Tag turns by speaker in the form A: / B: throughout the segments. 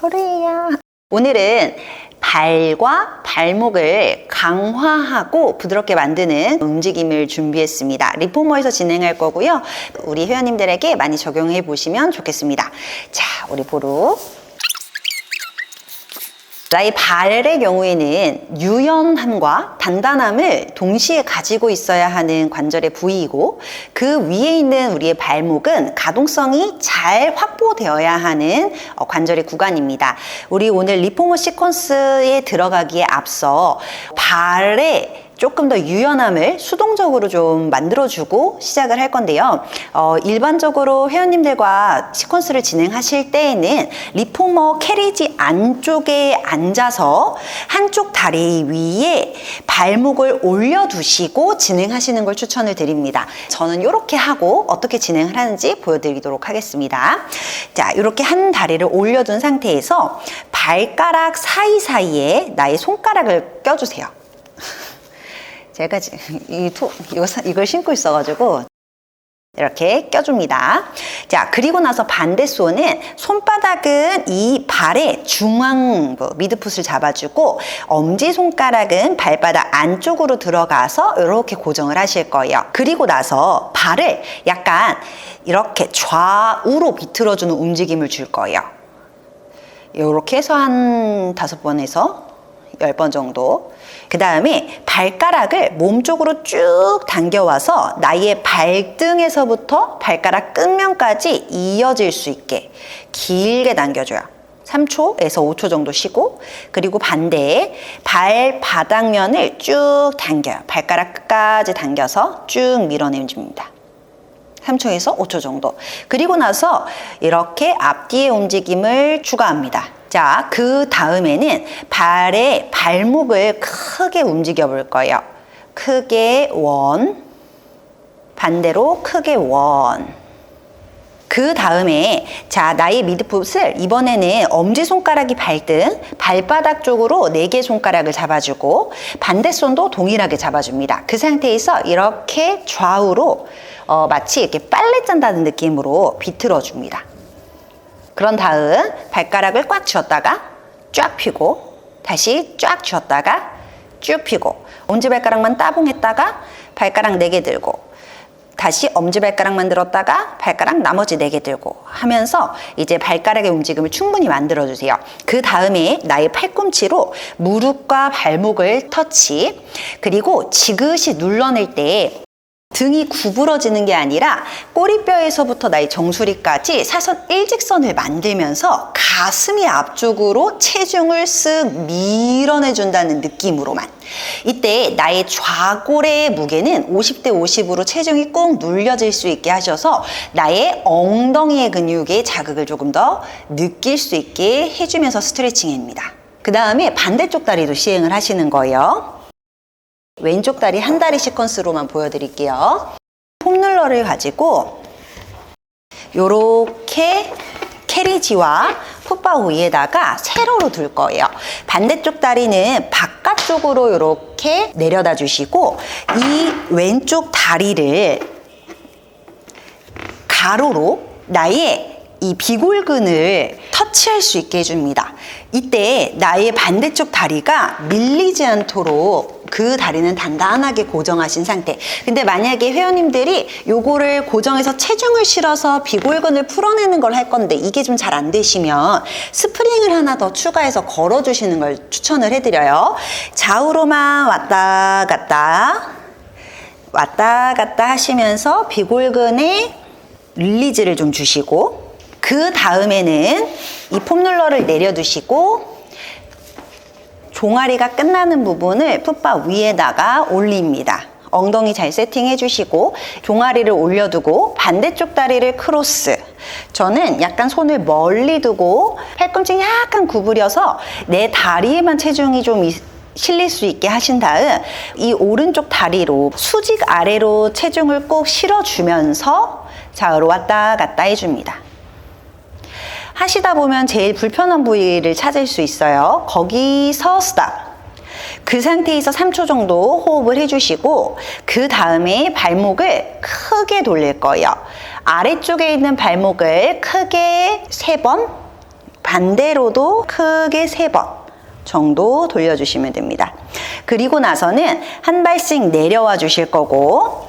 A: 프리야. 오늘은 발과 발목을 강화하고 부드럽게 만드는 움직임을 준비했습니다. 리포머에서 진행할 거고요. 우리 회원님들에게 많이 적용해 보시면 좋겠습니다. 자, 우리 보루. 나의 발의 경우에는 유연함과 단단함을 동시에 가지고 있어야 하는 관절의 부위이고 그 위에 있는 우리의 발목은 가동성이 잘 확보되어야 하는 어, 관절의 구간입니다. 우리 오늘 리포머 시퀀스에 들어가기에 앞서 발의 조금 더 유연함을 수동적으로 좀 만들어주고 시작을 할 건데요. 어, 일반적으로 회원님들과 시퀀스를 진행하실 때에는 리포머 캐리지 안쪽에 앉아서 한쪽 다리 위에 발목을 올려두시고 진행하시는 걸 추천을 드립니다. 저는 이렇게 하고 어떻게 진행을 하는지 보여드리도록 하겠습니다. 자, 이렇게 한 다리를 올려둔 상태에서 발가락 사이사이에 나의 손가락을 껴주세요. 제가 지금 이 토, 이거, 사- 이걸 신고 있어가지고 이렇게 껴줍니다. 자, 그리고 나서 반대 손은 손바닥은 이 발의 중앙부, 미드풋을 잡아주고 엄지 손가락은 발바닥 안쪽으로 들어가서 이렇게 고정을 하실 거예요. 그리고 나서 발을 약간 이렇게 좌우로 비틀어주는 움직임을 줄 거예요. 이렇게 해서 한 다섯 번에서 열 번 정도. 그 다음에 발가락을 몸 쪽으로 쭉 당겨와서 나의 발등에서부터 발가락 끝면까지 이어질 수 있게 길게 당겨줘요. 3초에서 5초 정도 쉬고 그리고 반대에 발 바닥면을 쭉 당겨요. 발가락 끝까지 당겨서 쭉 밀어내줍니다. 3초에서 5초 정도. 그리고 나서 이렇게 앞뒤의 움직임을 추가합니다. 자, 그 다음에는 발의 발목을 크게 움직여 볼 거예요. 크게 원, 반대로 크게 원. 그 다음에 자 나의 미드풋을 이번에는 엄지손가락이 발등 발바닥 쪽으로 네 개 손가락을 잡아주고 반대 손도 동일하게 잡아줍니다. 그 상태에서 이렇게 좌우로 어, 마치 이렇게 빨래 짠다는 느낌으로 비틀어 줍니다. 그런 다음 발가락을 꽉 쥐었다가 쫙 펴고 다시 쫙 쥐었다가 쭉 펴고 엄지발가락만 따봉했다가 발가락 네 개 들고 다시 엄지발가락만 들었다가 발가락 나머지 네 개 들고 하면서 이제 발가락의 움직임을 충분히 만들어 주세요. 그 다음에 나의 팔꿈치로 무릎과 발목을 터치 그리고 지그시 눌러낼 때 등이 구부러지는 게 아니라 꼬리뼈에서부터 나의 정수리까지 사선 일직선을 만들면서 가슴이 앞쪽으로 체중을 쓱 밀어내준다는 느낌으로만. 이때 나의 좌골의 무게는 50대 50으로 체중이 꼭 눌려질 수 있게 하셔서 나의 엉덩이의 근육에 자극을 조금 더 느낄 수 있게 해주면서 스트레칭입니다. 그 다음에 반대쪽 다리도 시행을 하시는 거예요. 왼쪽 다리 한 다리 시퀀스로만 보여드릴게요. 폼롤러를 가지고 요렇게 캐리지와 풋바 위에다가 세로로 둘 거예요. 반대쪽 다리는 바깥쪽으로 이렇게 내려다 주시고 이 왼쪽 다리를 가로로 나의 이 비골근을 터치할 수 있게 해줍니다. 이때 나의 반대쪽 다리가 밀리지 않도록 그 다리는 단단하게 고정하신 상태. 근데 만약에 회원님들이 요거를 고정해서 체중을 실어서 비골근을 풀어내는 걸 할 건데 이게 좀 잘 안 되시면 스프링을 하나 더 추가해서 걸어주시는 걸 추천을 해드려요. 좌우로만 왔다 갔다 왔다 갔다 하시면서 비골근에 릴리즈를 좀 주시고 그 다음에는 이 폼롤러를 내려두시고 종아리가 끝나는 부분을 풋바 위에다가 올립니다. 엉덩이 잘 세팅해 주시고 종아리를 올려두고 반대쪽 다리를 크로스 저는 약간 손을 멀리 두고 팔꿈치 약간 구부려서 내 다리에만 체중이 좀 있- 실릴 수 있게 하신 다음 이 오른쪽 다리로 수직 아래로 체중을 꼭 실어주면서 좌우로 왔다 갔다 해줍니다. 하시다 보면 제일 불편한 부위를 찾을 수 있어요. 거기서 스탑. 그 상태에서 3초 정도 호흡을 해주시고 그 다음에 발목을 크게 돌릴 거예요. 아래쪽에 있는 발목을 크게 세번 반대로도 크게 세번 정도 돌려주시면 됩니다. 그리고 나서는 한 발씩 내려와 주실 거고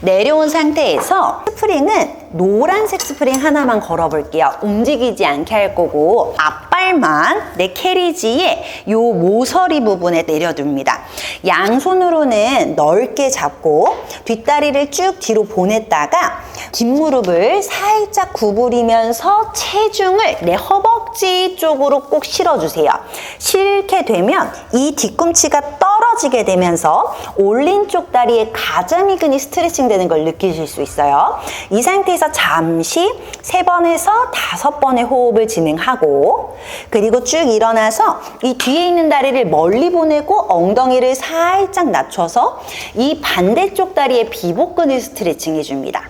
A: 내려온 상태에서 스프링은 노란색 스프링 하나만 걸어 볼게요. 움직이지 않게 할 거고 앞 발만 내 캐리지의 요 모서리 부분에 내려둡니다. 양손으로는 넓게 잡고 뒷다리를 쭉 뒤로 보냈다가 뒷무릎을 살짝 구부리면서 체중을 내 허벅지 쪽으로 꼭 실어주세요. 실게 되면 이 뒤꿈치가 떨어지게 되면서 올린 쪽 다리에 가자미근이 스트레칭 되는 걸 느끼실 수 있어요. 이 상태에서 잠시 세 번에서 다섯 번의 호흡을 진행하고 그리고 쭉 일어나서 이 뒤에 있는 다리를 멀리 보내고 엉덩이를 살짝 낮춰서 이 반대쪽 다리의 비복근을 스트레칭 해줍니다.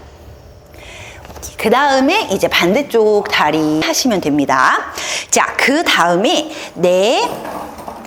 A: 그 다음에 이제 반대쪽 다리 하시면 됩니다. 자, 그 다음에 내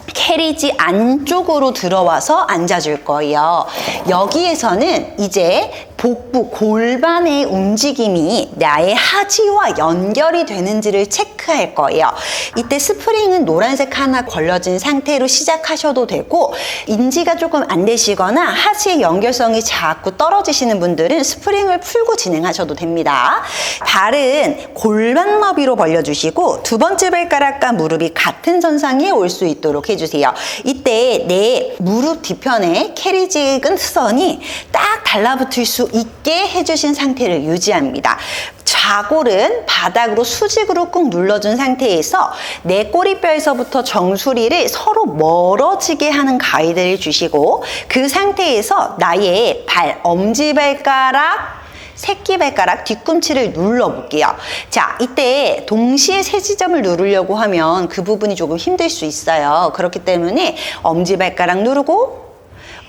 A: 캐리지 안쪽으로 들어와서 앉아줄 거예요. 여기에서는 이제 복부 골반의 움직임이 나의 하지와 연결이 되는지를 체크할 거예요. 이때 스프링은 노란색 하나 걸려진 상태로 시작하셔도 되고 인지가 조금 안 되시거나 하지의 연결성이 자꾸 떨어지시는 분들은 스프링을 풀고 진행하셔도 됩니다. 발은 골반 너비로 벌려주시고 두 번째 발가락과 무릎이 같은 선상에 올 수 있도록 해주세요. 이때 내 무릎 뒤편에 캐리지 끈선이 딱 달라붙을 수 있게 해주신 상태를 유지합니다. 좌골은 바닥으로 수직으로 꾹 눌러준 상태에서 내 꼬리뼈에서부터 정수리를 서로 멀어지게 하는 가이드를 주시고 그 상태에서 나의 발, 엄지발가락, 새끼발가락 뒤꿈치를 눌러볼게요. 자, 이때 동시에 세 지점을 누르려고 하면 그 부분이 조금 힘들 수 있어요. 그렇기 때문에 엄지발가락 누르고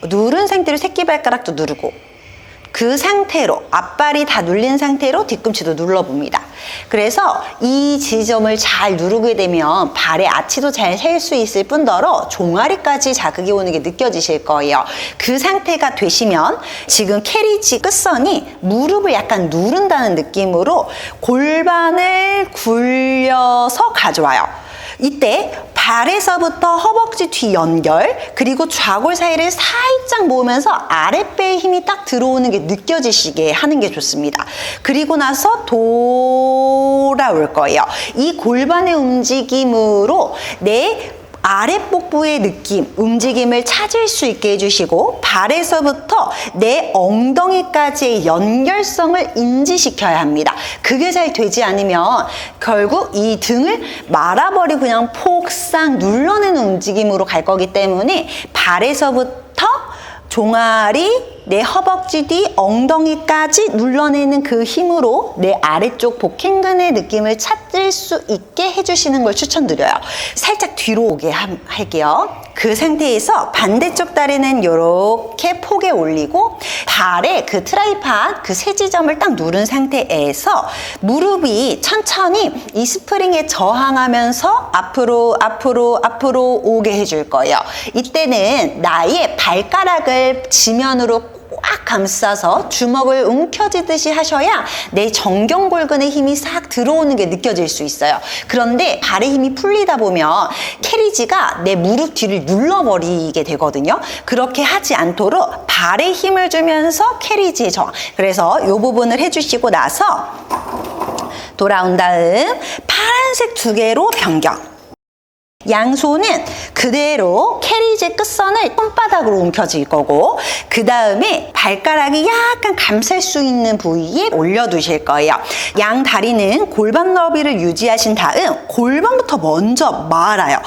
A: 누른 상태로 새끼발가락도 누르고 그 상태로 앞발이 다 눌린 상태로 뒤꿈치도 눌러봅니다. 그래서 이 지점을 잘 누르게 되면 발의 아치도 잘 셀 수 있을 뿐더러 종아리까지 자극이 오는 게 느껴지실 거예요. 그 상태가 되시면 지금 캐리지 끝선이 무릎을 약간 누른다는 느낌으로 골반을 굴려서 가져와요. 이때 발에서부터 허벅지 뒤 연결 그리고 좌골 사이를 살짝 모으면서 아랫배에 힘이 딱 들어오는 게 느껴지시게 하는 게 좋습니다. 그리고 나서 돌아올 거예요. 이 골반의 움직임으로 내 아랫복부의 느낌, 움직임을 찾을 수 있게 해주시고 발에서부터 내 엉덩이까지의 연결성을 인지시켜야 합니다. 그게 잘 되지 않으면 결국 이 등을 말아버리고 그냥 폭삭 눌러내는 움직임으로 갈 거기 때문에 발에서부터 종아리, 내 허벅지 뒤 엉덩이까지 눌러내는 그 힘으로 내 아래쪽 복행근의 느낌을 찾을 수 있게 해주시는 걸 추천드려요. 살짝 뒤로 오게 함- 할게요. 그 상태에서 반대쪽 다리는 이렇게 폭에 올리고 발에 그 트라이팟 그 세 지점을 딱 누른 상태에서 무릎이 천천히 이 스프링에 저항하면서 앞으로 앞으로 앞으로 오게 해줄 거예요. 이때는 나의 발가락을 지면으로 꽉 감싸서 주먹을 움켜쥐듯이 하셔야 내 정경 골근의 힘이 싹 들어오는 게 느껴질 수 있어요. 그런데 발의 힘이 풀리다 보면 캐리지가 내 무릎 뒤를 눌러버리게 되거든요. 그렇게 하지 않도록 발에 힘을 주면서 캐리지의 저항. 그래서 이 부분을 해주시고 나서 돌아온 다음 파란색 두 개로 변경. 양손은 그대로 캐리지 끝선을 손바닥으로 움켜질 거고 그 다음에 발가락이 약간 감쌀 수 있는 부위에 올려두실 거예요. 양 다리는 골반 너비를 유지하신 다음 골반부터 먼저 말아요.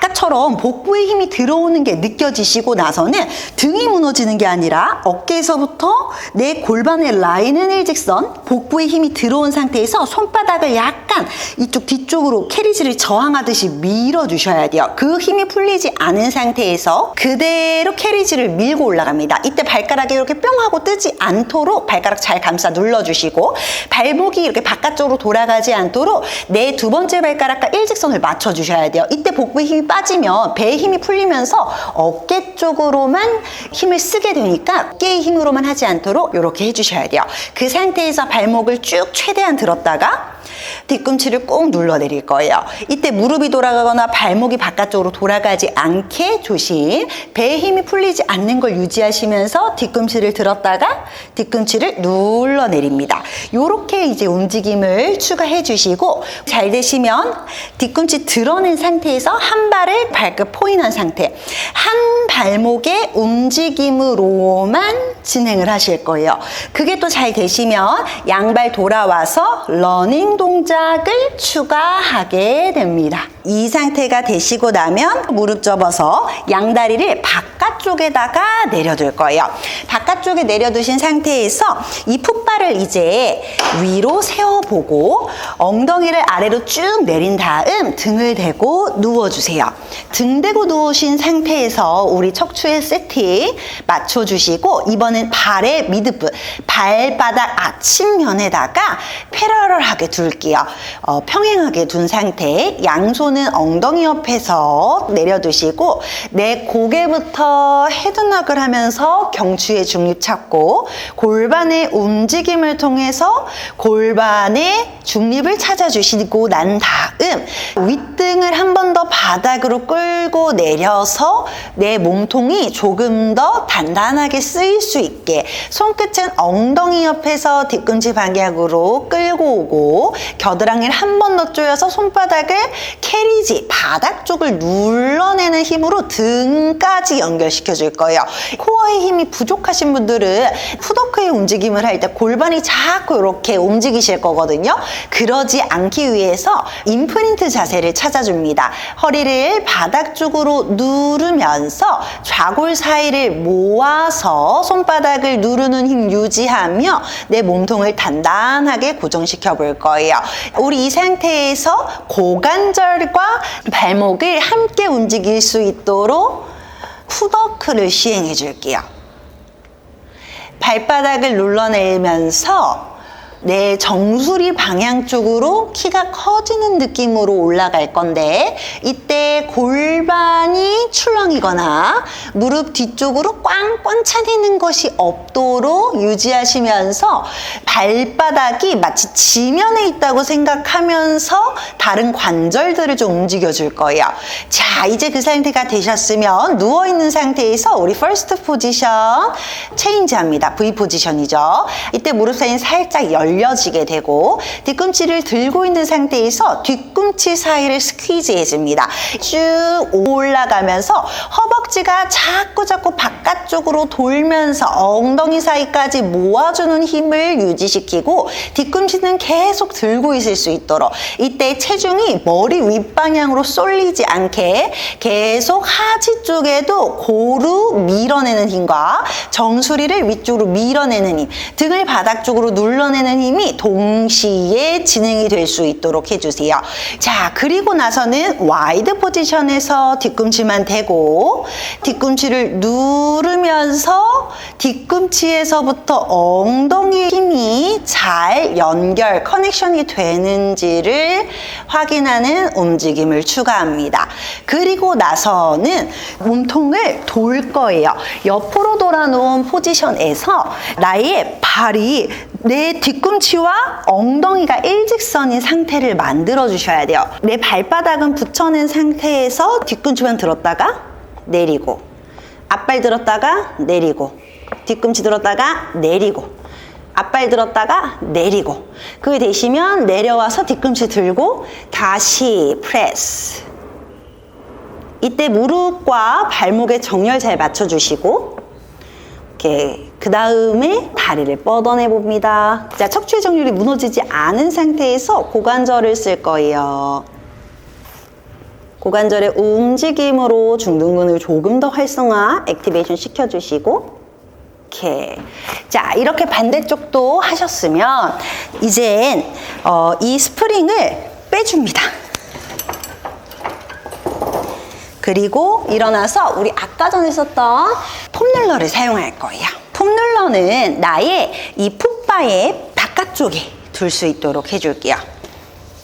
A: 아까처럼 복부에 힘이 들어오는 게 느껴지시고 나서는 등이 무너지는 게 아니라 어깨에서부터 내 골반의 라인은 일직선, 복부에 힘이 들어온 상태에서 손바닥을 약간 이쪽 뒤쪽으로 캐리지를 저항하듯이 밀어주셔야 돼요. 그 힘이 풀리지 않은 상태에서 그대로 캐리지를 밀고 올라갑니다. 이때 발가락이 이렇게 뿅 하고 뜨지 않도록 발가락 잘 감싸 눌러주시고 발목이 이렇게 바깥쪽으로 돌아가지 않도록 내 두 번째 발가락과 일직선을 맞춰주셔야 돼요. 이때 복부에 힘이 빠지면 배에 힘이 풀리면서 어깨 쪽으로만 힘을 쓰게 되니까 어깨의 힘으로만 하지 않도록 이렇게 해주셔야 돼요. 그 상태에서 발목을 쭉 최대한 들었다가 뒤꿈치를 꾹 눌러내릴 거예요. 이때 무릎이 돌아가거나 발목이 바깥쪽으로 돌아가지 않게 조심. 배에 힘이 풀리지 않는 걸 유지하시면서 뒤꿈치를 들었다가 뒤꿈치를 눌러내립니다. 요렇게 이제 움직임을 추가해 주시고 잘 되시면 뒤꿈치 드러낸 상태에서 한 발을 발끝 포인한 상태. 한 발목의 움직임으로만 진행을 하실 거예요. 그게 또 잘 되시면 양발 돌아와서 러닝 동작 을 추가하게 됩니다. 이 상태가 되시고 나면 무릎 접어서 양다리를 바깥쪽에다가 내려둘 거예요. 바깥쪽에 내려두신 상태에서 이 풋발을 이제 위로 세워보고 엉덩이를 아래로 쭉 내린 다음 등을 대고 누워주세요. 등 대고 누우신 상태에서 우리 척추의 세팅 맞춰주시고 이번엔 발의 미드부, 발바닥 아침면에다가 패러럴하게 둘게요. 어, 평행하게 둔 상태 양손은 엉덩이 옆에서 내려두시고 내 고개부터 헤드락을 하면서 경추 의 중립 찾고 골반의 움직임을 통해서 골반의 중립을 찾아주시고 난 다음 윗등을 한 번 더 바닥으로 끌고 내려서 내 몸통이 조금 더 단단하게 쓰일 수 있게 손끝은 엉덩이 옆에서 뒤꿈치 방향으로 끌고 오고 겨드랑이를 한 번 더 조여서 손바닥을 캐리지 바닥 쪽을 눌러내는 힘으로 등까지 연결시켜 줄 거예요. 코어의 힘이 부족 하신 분들은 푸더크의 움직임을 할 때 골반이 자꾸 이렇게 움직이실 거거든요. 그러지 않기 위해서 임프린트 자세를 찾아줍니다. 허리를 바닥 쪽으로 누르면서 좌골 사이를 모아서 손바닥을 누르는 힘 유지하며 내 몸통을 단단하게 고정시켜 볼 거예요. 우리 이 상태에서 고관절과 발목을 함께 움직일 수 있도록 푸더크를 시행해 줄게요. 발바닥을 눌러내면서 내 정수리 방향 쪽으로 키가 커지는 느낌으로 올라갈 건데 이때 골반이 출렁이거나 무릎 뒤쪽으로 꽝꽝 차리는 것이 없도록 유지하시면서 발바닥이 마치 지면에 있다고 생각하면서 다른 관절들을 좀 움직여 줄 거예요. 자, 이제 그 상태가 되셨으면 누워 있는 상태에서 우리 퍼스트 포지션 체인지 합니다. V 포지션이죠. 이때 무릎 사이는 살짝 열 려지게 되고 뒤꿈치를 들고 있는 상태에서 뒤꿈치 사이를 스퀴즈 해줍니다. 쭉 올라가면서 허벅지가 자꾸 자꾸 바깥쪽으로 돌면서 엉덩이 사이까지 모아주는 힘을 유지시키고 뒤꿈치는 계속 들고 있을 수 있도록 이때 체중이 머리 윗방향으로 쏠리지 않게 계속 하지 쪽에도 고루 밀어내는 힘과 정수리를 위쪽으로 밀어내는 힘, 등을 바닥 쪽으로 눌러내는 힘이 동시에 진행이 될 수 있도록 해주세요. 자, 그리고 나서는 와이드 포지션에서 뒤꿈치만 대고 뒤꿈치를 누르면서 뒤꿈치에서부터 엉덩이 힘이 잘 연결, 커넥션이 되는지를 확인하는 움직임을 추가합니다. 그리고 나서는 몸통을 돌 거예요. 옆으로 돌아놓은 포지션에서 나의 발이 내 뒤꿈치와 엉덩이가 일직선인 상태를 만들어 주셔야 돼요. 내 발바닥은 붙여낸 상태에서 뒤꿈치만 들었다가 내리고 앞발 들었다가 내리고 뒤꿈치 들었다가 내리고 앞발 들었다가 내리고 그게 되시면 내려와서 뒤꿈치 들고 다시 프레스 이때 무릎과 발목의 정렬 잘 맞춰주시고 이렇게 그 다음에 다리를 뻗어내 봅니다. 자 척추의 정렬이 무너지지 않은 상태에서 고관절을 쓸 거예요. 고관절의 움직임으로 중둔근을 조금 더 활성화, 액티베이션 시켜주시고 이렇게 자 이렇게 반대쪽도 하셨으면 이젠 어, 이 스프링을 빼줍니다. 그리고 일어나서 우리 아까 전에 썼던 폼롤러를 사용할 거예요. 폼롤러는 나의 이 풋바의 바깥쪽에 둘 수 있도록 해줄게요.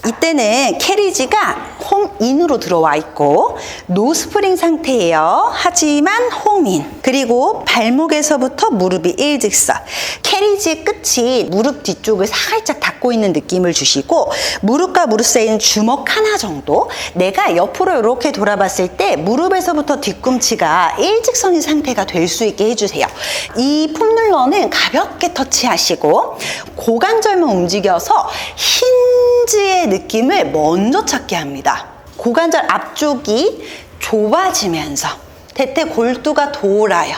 A: 이때는 캐리지가 홈인으로 들어와 있고 노스프링 상태예요. 하지만 홈인. 그리고 발목에서부터 무릎이 일직선. 캐리지의 끝이 무릎 뒤쪽을 살짝 닫고 있는 느낌을 주시고 무릎과 무릎 사이는 주먹 하나 정도. 내가 옆으로 이렇게 돌아봤을 때 무릎에서부터 뒤꿈치가 일직선인 상태가 될 수 있게 해주세요. 이 폼롤러는 가볍게 터치하시고 고관절만 움직여서 힌지의 느낌을 먼저 찾게 합니다. 고관절 앞쪽이 좁아지면서 대퇴 골두가 돌아요.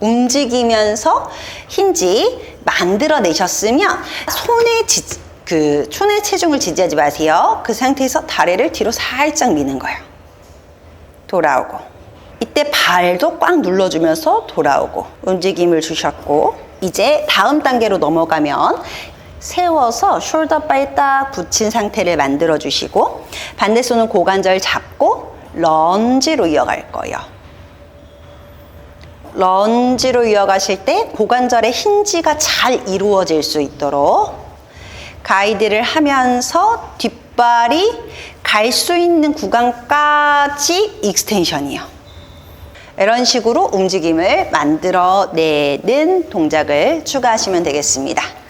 A: 움직이면서 힌지 만들어내셨으면 손에 지, 그 손의 체중을 지지하지 마세요. 그 상태에서 다리를 뒤로 살짝 미는 거예요. 돌아오고 이때 발도 꽉 눌러주면서 돌아오고 움직임을 주셨고 이제 다음 단계로 넘어가면 세워서 숄더 바에 딱 붙인 상태를 만들어 주시고 반대 손은 고관절 잡고 런지로 이어갈 거예요. 런지로 이어가실 때 고관절의 힌지가 잘 이루어질 수 있도록 가이드를 하면서 뒷발이 갈 수 있는 구간까지 익스텐션이요. 이런 식으로 움직임을 만들어내는 동작을 추가하시면 되겠습니다.